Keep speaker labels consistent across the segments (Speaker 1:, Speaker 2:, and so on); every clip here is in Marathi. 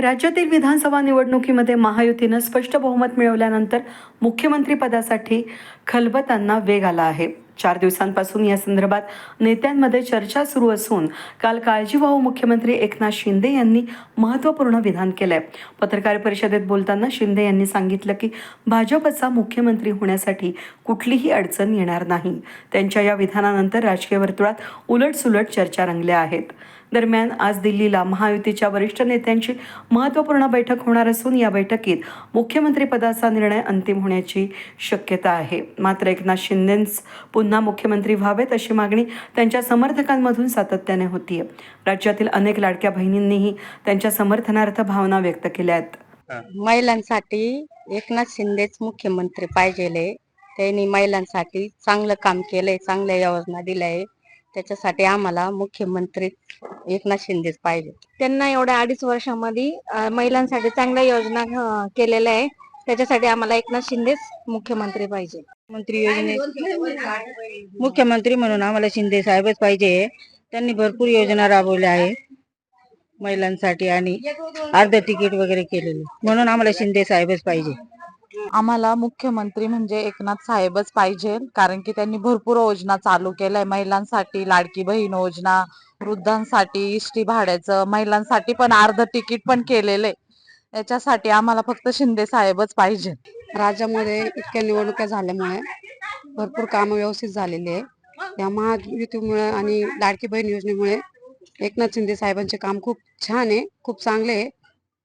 Speaker 1: राज्यातील विधानसभा निवडणुकीमध्ये महायुतीनं स्पष्ट बहुमत मिळवल्यानंतर मुख्यमंत्रीपदासाठी खलबतांना वेग आला आहे. चार दिवसांपासून या संदर्भात नेत्यांमध्ये चर्चा सुरू असून काल काळजीवाहू मुख्यमंत्री एकनाथ शिंदे यांनी महत्त्वपूर्ण विधान केलंय. पत्रकार परिषदेत बोलताना शिंदे यांनी सांगितलं की भाजपचा मुख्यमंत्री होण्यासाठी कुठलीही अडचण येणार नाही. त्यांच्या या विधानानंतर राजकीय वर्तुळात उलटसुलट चर्चा रंगल्या आहेत. दरम्यान आज दिल्लीला महायुतीच्या वरिष्ठ नेत्यांची महत्त्वपूर्ण बैठक होणार असून या बैठकीत मुख्यमंत्रीपदाचा निर्णय अंतिम होण्याची शक्यता आहे. मात्र एकनाथ शिंदेच पुन्हा मुख्यमंत्री व्हावेत अशी मागणी त्यांच्या समर्थकांमधून सातत्याने होतीये. राज्यातील अनेक लाडक्या बहिणींनीही त्यांच्या समर्थनार्थ भावना व्यक्त केल्या आहेत.
Speaker 2: महिलांसाठी एकनाथ शिंदेच मुख्यमंत्री पाहिजेले. त्यांनी महिलांसाठी चांगलं काम केलंय चांगल्या योजना दिल्याय. त्याच्यासाठी आम्हाला मुख्यमंत्री एकनाथ शिंदेच पाहिजे.
Speaker 3: त्यांना एवढ्या अडीच वर्षामध्ये महिलांसाठी चांगल्या योजना केलेल्या आहे. त्याच्यासाठी आम्हाला एकनाथ शिंदेच मुख्यमंत्री पाहिजे.
Speaker 2: मंत्री योजने मुख्यमंत्री म्हणून आम्हाला शिंदे साहेबच पाहिजे. त्यांनी भरपूर योजना राबवल्या आहे महिलांसाठी आणि अर्ध तिकीट वगैरे केलेले. म्हणून आम्हाला शिंदे साहेबच पाहिजे.
Speaker 4: आम्हाला मुख्यमंत्री म्हणजे एकनाथ साहेबच पाहिजे. कारण की त्यांनी भरपूर योजना चालू केल्या. महिलांसाठी लाडकी बहीण योजना वृद्धांसाठी इष्टी भाड्याचं महिलांसाठी पण अर्ध तिकीट पण केलेलं. आहे याच्यासाठी आम्हाला फक्त शिंदे साहेबच पाहिजे.
Speaker 5: राज्यामध्ये इतक्या निवडणुका झाल्यामुळे भरपूर कामं व्यवस्थित झालेली आहे. या महायुतीमुळे आणि लाडकी बहीण योजनेमुळे एकनाथ शिंदे साहेबांचे काम खूप छान आहे खूप चांगले आहे.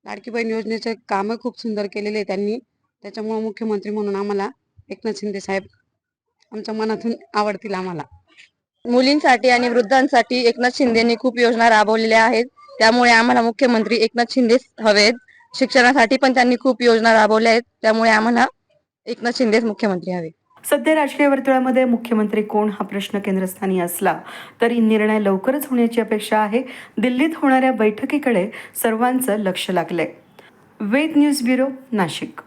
Speaker 5: लाडकी बहीण योजनेचे कामं खूप सुंदर केलेले आहे त्यांनी. त्याच्यामुळे मुख्यमंत्री म्हणून आम्हाला एकनाथ शिंदे साहेब आमच्या मनातून आवडतील आम्हाला.
Speaker 2: मुलींसाठी आणि वृद्धांसाठी एकनाथ शिंदेनी खूप योजना राबवलेल्या आहेत. त्यामुळे आम्हाला मुख्यमंत्री एकनाथ शिंदे हवेत. शिक्षणासाठी पण त्यांनी खूप योजना राबवल्या आहेत. त्यामुळे आम्हाला एकनाथ शिंदेच मुख्यमंत्री हवे.
Speaker 1: सध्या राजकीय वर्तुळामध्ये मुख्यमंत्री कोण हा प्रश्न केंद्रस्थानी असला तरी निर्णय लवकरच होण्याची अपेक्षा आहे. दिल्लीत होणाऱ्या बैठकीकडे सर्वांचं लक्ष लागलंय. Ved news bureau Nashik.